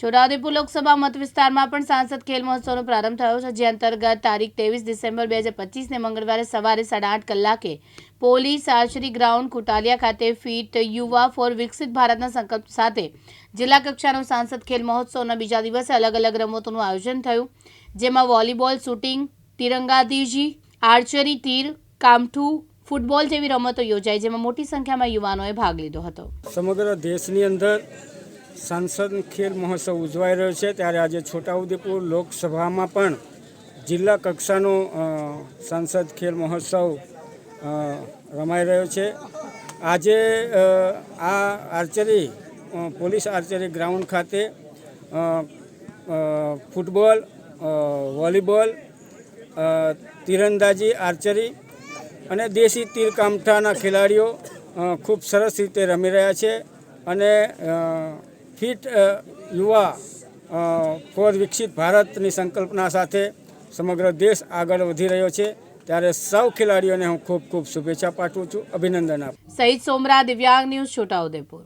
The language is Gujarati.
છોટાઉદેપુર લોકસભા મત વિસ્તારમાં પણ સાંસદ ખેલ મહોત્સવનો પ્રારંભ થયો છે, જે અંતર્ગત તારીખ ત્રેવીસ ડિસેમ્બર બે હજાર પચીસને મંગળવારે સવારે સાડા આઠ કલાકે પોલીસ આર્ચરી ગ્રાઉન્ડ કુટાલિયા ખાતે ફિટ યુવા ફોર વિકસિત ભારતના સંકલ્પ સાથે જિલ્લા કક્ષાનો સાંસદ ખેલ મહોત્સવના બીજા દિવસે અલગ અલગ રમતોનું આયોજન થયું, જેમાં વોલીબોલ શૂટિંગ, તિરંગાદીજી, આર્ચરી, તીર, કામઠું, ફૂટબોલ જેવી રમતો યોજાઈ, જેમાં મોટી સંખ્યામાં યુવાનોએ ભાગ લીધો હતો. સમગ્ર દેશની અંદર સાંસદ ખેલ મહોત્સવ ઉજવાઈ રહ્યો છે. ત્યારે આજે છોટાઉદેપુર લોકસભામાં પણ જિલ્લા કક્ષાનો સાંસદ ખેલ મહોત્સવ રમાઈ રહ્યો છે. આજે આ આર્ચરી પોલીસ આર્ચરી ગ્રાઉન્ડ ખાતે ફૂટબોલ વોલીબોલ તીરંદાજી આર્ચરી અને દેશી તીર કામઠાના ખેલાડીઓ ખૂબ સરસ રીતે રમી રહ્યા છે. અને ફિટ યુવા ફોર વિકસિત ભારતની સંકલ્પના સાથે સમગ્ર દેશ આગળ વધી રહ્યો છે. ત્યારે સૌ ખેલાડીઓને હું ખૂબ ખૂબ શુભેચ્છા પાઠવું છું. અભિનંદન આપ સહિત સોમરા દિવ્યાંગ ન્યૂઝ છોટાઉદેપુર